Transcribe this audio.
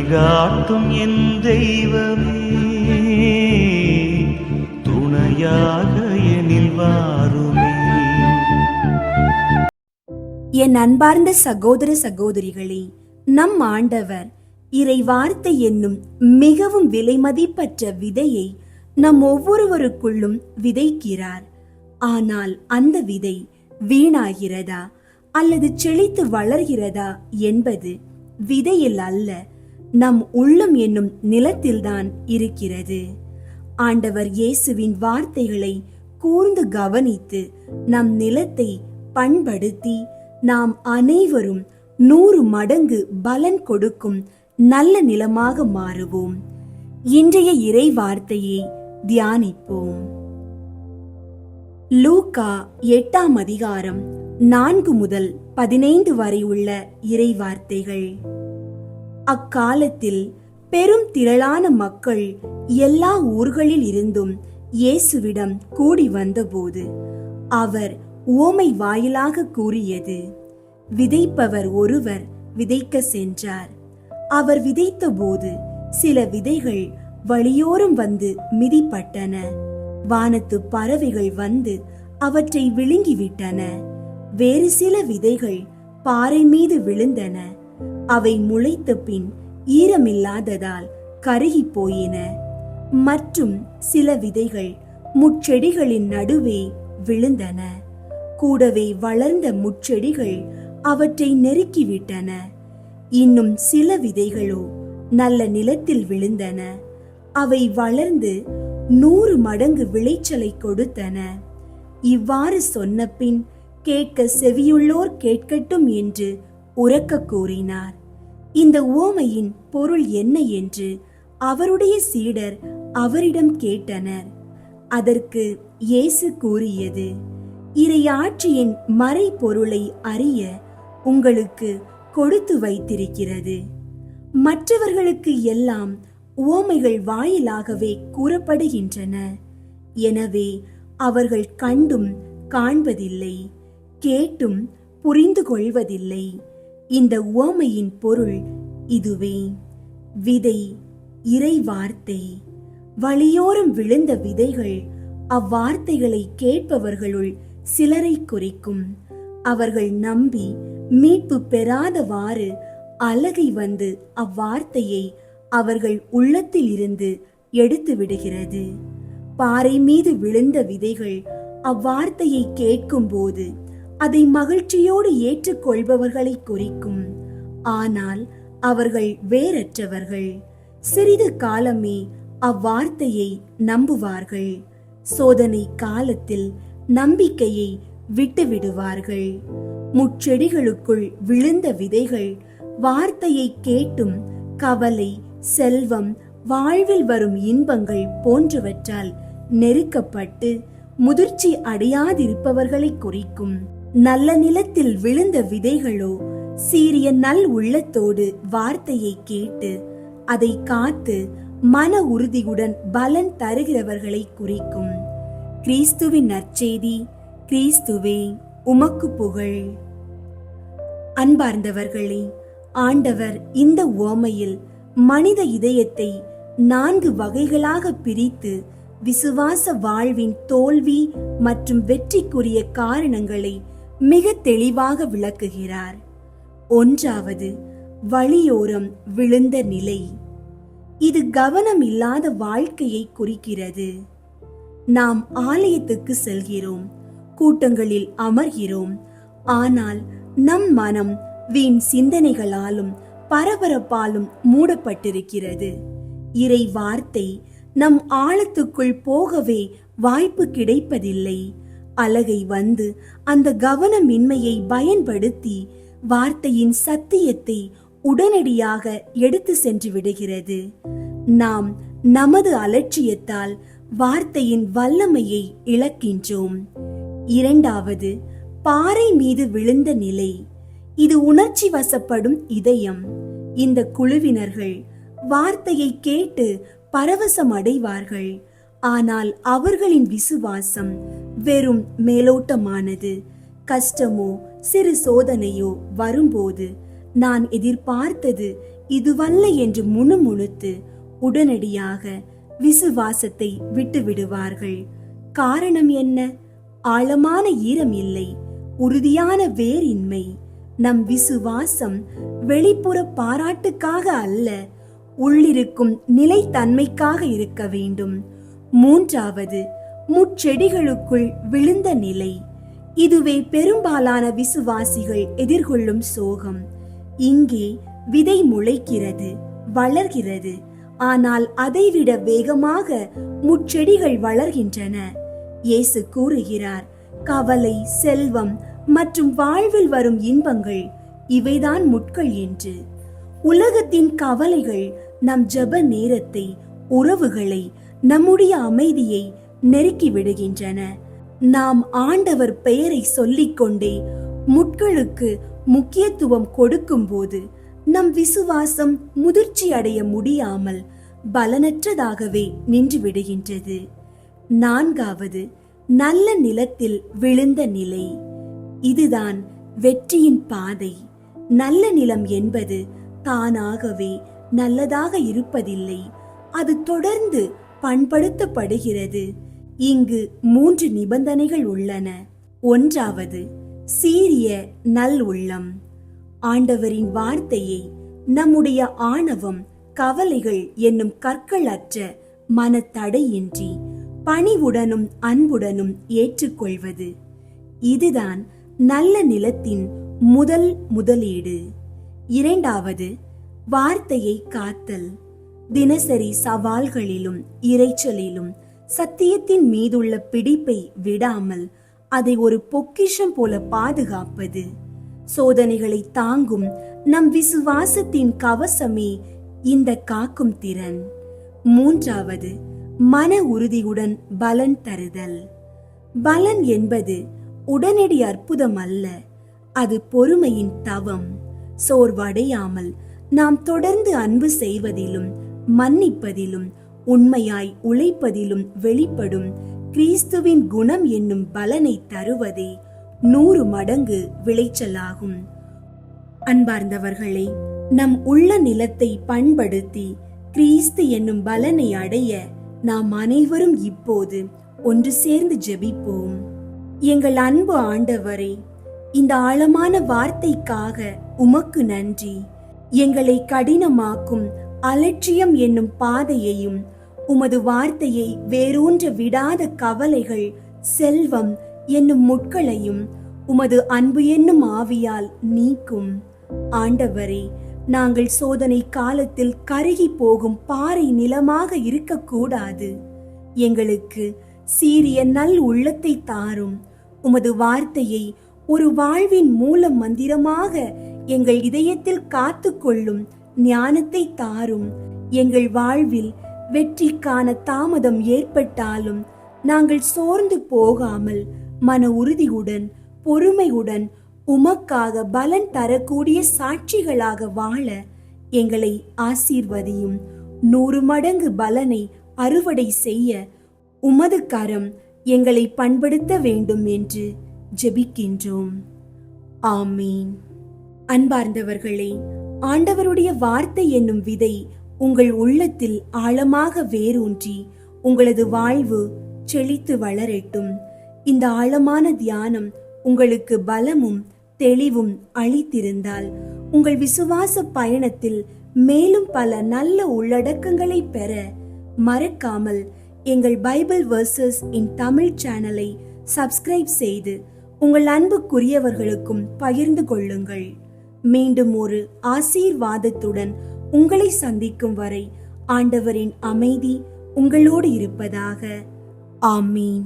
வழிகாட்டும் என் தெய்வமே. துணையாக எனில் வாருமே. என் அன்பார்ந்த சகோதர சகோதரிகளே நம் ஆண்டவர் இறை வார்த்தை என்னும் மிகவும் விலைமதிப்பற்ற விதையை நம் ஒவ்வொருவருக்குள்ளும் விதைக்கிறார். ஆனால் அந்த விதை வீணாகிறதா அல்லது செழித்து வளர்கிறதா என்பது விதையில் அல்ல நம் உள்ளம் என்னும் நிலத்தில்தான் இருக்கிறது. ஆண்டவர் இயேசுவின் வார்த்தைகளை கூர்ந்து கவனித்து நம் நிலத்தை பண்படுத்தி நாம் அனைவரும் நூறு மடங்கு பலன் கொடுக்கும் நல்ல நிலமாக மாறுவோம். இன்றைய இறை வார்த்தையை தியானிப்போம். லூக்கா எட்டாம் அதிகாரம் நான்கு முதல் பதினைந்து வரை உள்ள இறை வார்த்தைகள் அக்காலத்தில் பெரும் திரளான மக்கள் எல்லா ஊர்களில் இருந்தும் இயேசுவிடம் கூடி வந்தபோது அவர் ஓமை வாயிலாக கூறியது விதைப்பவர் ஒருவர் விதைக்க சென்றார். அவர் விதைத்தபோது சில விதைகள் வழியோரம் வந்து மிதிப்பட்டன. வானத்து பறவைகள் வந்து அவற்றை விழுங்கிவிட்டன. வேறு சில விதைகள் பாறை மீது விழுந்தன. அவை முளைத்த பின் ஈரமில்லாததால் கருகி போயின மற்றும் சில விதைகள் முட்செடிகளின் நடுவே விழுந்தன. கூடவே வளர்ந்த முட்செடிகள் அவற்றை நெருக்கிவிட்டன. இன்னும் சில விதைகளோ நல்ல நிலத்தில் விழுந்தன. அவை வளர்ந்து நூறு மடங்கு விளைச்சலை கொடுத்தன. இவ்வாறு சொன்னபின் கேட்க செவியுள்ளோர் கேட்கட்டும் என்று உறக்க கூறினார். இந்த உவமையின் பொருள் என்ன என்று அவருடைய சீடர் அவரிடம் கேட்டனர். அதற்கு இயேசு கூறியது இரையாற்றியின் மறை பொருளை அறிய உங்களுக்கு கொடுத்து வைத்திருக்கிறது. மற்றவர்களுக்கு எல்லாம் உவமைகள் வாயிலாகவே கூறப்படுகின்றன. எனவே அவர்கள் கண்டும் காண்பதில்லை கேட்டும் புரிந்து கொள்வதில்லை இந்த உவமையின் பொருள் இதுவே. விதை இறை வார்த்தை வழியோரம் விழுந்த விதைகள் அவ்வார்த்தைகளை கேட்பவர்களுள் சிலரை குறிக்கும். அவர்கள் நம்பி மீட்பு பெறாதவாறு அழகை வந்து அவ்வார்த்தையை அவர்கள் உள்ளத்தில் இருந்து எடுத்து விடுகிறது பாறை மீது விழுந்த விதைகள் அவ்வார்த்தையை கேட்கும்போது அதை மகிழ்ச்சியோடு ஏற்றுக்கொள்பவர்களை குறிக்கும். ஆனால் அவர்கள் வேறற்றவர்கள். சிறிது காலமே அவ்வார்த்தையை நம்புவார்கள். சோதனை காலத்தில் நம்பிக்கையை விட்டுவிடுவார்கள். முச்செடிகளுக்குள் விழுந்த விதைகள் வார்த்தையை கேட்டும் கவலை செல்வம் வாழ்வில் வரும் இன்பங்கள் போன்றவற்றால் நெருக்கப்பட்டு முதிர்ச்சி அடையாதிருப்பவர்களை குறிக்கும். நல்ல நிலத்தில் விழுந்த விதைகளோ சீரிய நல் உள்ளத்தோடு வார்த்தையை கேட்டு அதை காத்து மன உறுதியுடன் பலன் தருகிறவர்களை குறிக்கும். கிறிஸ்துவின் நற்செய்தி கிறிஸ்துவே உமக்கு புகழ். அன்பார்ந்தவர்களே ஆண்டவர் இந்த உவமையில் மனித இதயத்தை நான்கு வகைகளாக பிரித்து விசுவாச வாழ்வின் தோல்வி மற்றும் வெற்றிக்குரிய காரணங்களை மிக தெளிவாக விளக்குகிறார். ஒன்றாவது வழியோரம் விழுந்த நிலை. இது கவனம் இல்லாத வாழ்க்கையை குறிக்கிறது. நாம் ஆலயத்துக்கு செல்கிறோம் கூட்டங்களில் அமர்கிறோம் ஆனால் நம் மனம் வீண் சிந்தனைகளாலும் பரபரப்பாலும் மூடப்பட்டிருக்கிறது. இறை வார்த்தை நம் ஆழத்துக்குள் போகவே வாய்ப்பு கிடைப்பதில்லை. அலகை வந்து அந்த கவனமின்மையை பயன்படுத்தி வார்த்தையின் சத்தியத்தை உடனடியாக எடுத்து சென்று விடுகிறது. நாம் நமது அலட்சியத்தால் வார்த்தையின் வல்லமையை இழக்கின்றோம். இரண்டாவது பாறை மீது விழுந்த நிலை. இது உணர்ச்சி வசப்படும் இதயம். இந்த குழுவினர்கள் வார்த்தையை கேட்டு பரவசம் அடைவார்கள். ஆனால் அவர்களின் விசுவாசம் வெறும் மேலோட்டமானது. கஷ்டமோ சிறு சோதனையோ வரும்போது நான் எதிர்பார்த்தது இதுவல்ல என்று முணுமுணுத்து உடனடியாக விசுவாசத்தை விட்டுவிடுவார்கள். காரணம் என்ன? ஆழமான ஈரம் இல்லை. உறுதியான வேரின்மை. நம் விசுவாசம் வெளிப்புற பாராட்டுக்காக அல்ல உள்ளிருக்கும் நிலைத்தன்மைக்காக இருக்க வேண்டும். மூன்றாவது முச்செடிகளுக்குள் விழுந்த நிலை. இதுவே பெரும்பாலான விசுவாசிகள் எதிர்கொள்ளும் சோகம். இங்கே விதை முளைக்கிறது வளர்கிறது. ஆனால் அதைவிட வேகமாக முட்செடிகள் வளர்கின்றன. இயேசு கூறுகிறார் கவலை செல்வம் மற்றும் வாழ்வில் வரும் இன்பங்கள் இவைதான் முட்கள் என்று. உலகத்தின் கவலைகள் நம் ஜெப நேரத்தை உறவுகளை நம்முடைய அமைதியை நெருக்கி விடுகின்றன. நாம் ஆண்டவர் பெயரை சொல்லிக்கொண்டே முட்களுக்கு முக்கியத்துவம் கொடுக்கும்போது நம் விசுவாசம் முதிர்ச்சி அடைய முடியாமல் பலனற்றதாகவே நின்று விடுகின்றது. நான்காவது நல்ல நிலத்தில் விழுந்த நிலை. இதுதான் வெற்றியின் பாதை. நல்ல நிலம் என்பது தானாகவே நல்லதாக இருப்பதில்லை. அது தொடர்ந்து பண்படுத்தப்படுகிறது. இங்கு மூன்று நிபந்தனைகள் உள்ளன. ஒன்றாவது சீரிய நல் உள்ளம். ஆண்டவரின் வார்த்தையை நம்முடைய ஆணவம் கவலைகள் என்னும் கற்கள் அற்ற மனத்தடையின்றி பணிவுடனும் அன்புடனும் ஏற்றுக்கொள்வது. இதுதான் நல்ல நிலத்தின் முதல் முதலீடு. இரண்டாவது வார்த்தையை காத்தல். தினசரி சவால்களிலும் இரைச்சலிலும் சத்தியத்தின் மீதுள்ள பிடிப்பை விடாமல் அதை ஒரு பொக்கிஷம் போல பாதுகாப்பது. சோதனைகளை தாங்கும் நம் விசுவாசத்தின் கவசமே இந்த காக்கும் திறன். மூன்றாவது மன உறுதியுடன் பலன் தருதல். பலன் என்பது உடனடி அற்புதம் அல்ல அது பொறுமையின் தவம். சோர்வடையாமல் நாம் தொடர்ந்து அன்பு செய்வதிலும் மன்னிப்பதிலும் உண்மையாய் உழைப்பதிலும் வெளிப்படும் கிறிஸ்துவின் குணம் என்னும் பலனை தருவதே நூறு மடங்கு விளைச்சலாகும். அன்பார்ந்தவர்களே நம் உள்ள நிலத்தை பண்படுத்தி கிறிஸ்து என்னும் பலனை அடைய நாம் அனைவரும் இப்போது ஒன்று சேர்ந்து ஜெபிப்போம். எங்கள் அன்பு ஆண்டவரே இந்த ஆழமான வார்த்தைக்காக உமக்கு நன்றி. எங்களை கடினமாக்கும் அலட்சியம் என்னும் பாதையையும் உமது வார்த்தையை வேரூன்ற விடாத கவலைகள் செல்வம் என்னும் முட்களையும் உமது அன்பு என்னும் ஆவியால் நீக்கும். ஆண்டவரே நாங்கள் சோதனை காலத்தில் கருகி போகும் பாறை நிலமாக இருக்கக்கூடாது. எங்களுக்கு சீரிய நல் உள்ளத்தை தாரும். உமது வார்த்தையை ஒரு வாழ்வின் மூல மந்திரமாக எங்கள் இதயத்தில் காத்துக்கொள்ளும் ஞானத்தை தாரும். எங்கள் வாழ்வில் வெற்றிக்கான தாமதம் ஏற்பட்டாலும் நாங்கள் சோர்ந்து போகாமல் மன உறுதியுடன் பொறுமையுடன் உமக்காக பலன் தரக்கூடிய சாட்சிகளாக வாழ எங்களை ஆசீர்வதியும். நூறு மடங்கு பலனை அறுவடை செய்ய உமது கரம் எங்களை பண்படுத்த வேண்டும் என்று ஜெபிக்கின்றோம். ஆமீன். அன்பார்ந்தவர்களே ஆண்டவருடைய வார்த்தை என்னும் விதை உங்கள் உள்ளத்தில் ஆழமாக வேரூன்றி உங்களது வாழ்வு செழித்து வளரட்டும். இந்த ஆழமான தியானம் உங்களுக்கு பலமும் தெளிவும் அளித்திருந்தால் உங்கள் விசுவாச பயணத்தில் மேலும் பல நல்ல உள்ளடக்கங்களை பெற மறக்காமல் எங்கள் பைபிள் வர்சஸ் இன் தமிழ் சேனலை சப்ஸ்கிரைப் செய்து உங்கள் அன்புக்குரியவர்களுக்கும் பகிர்ந்து கொள்ளுங்கள். மீண்டும் ஒரு ஆசீர்வாதத்துடன் உங்களை சந்திக்கும் வரை ஆண்டவரின் அமைதி உங்களோடு இருப்பதாக. ஆமீன்.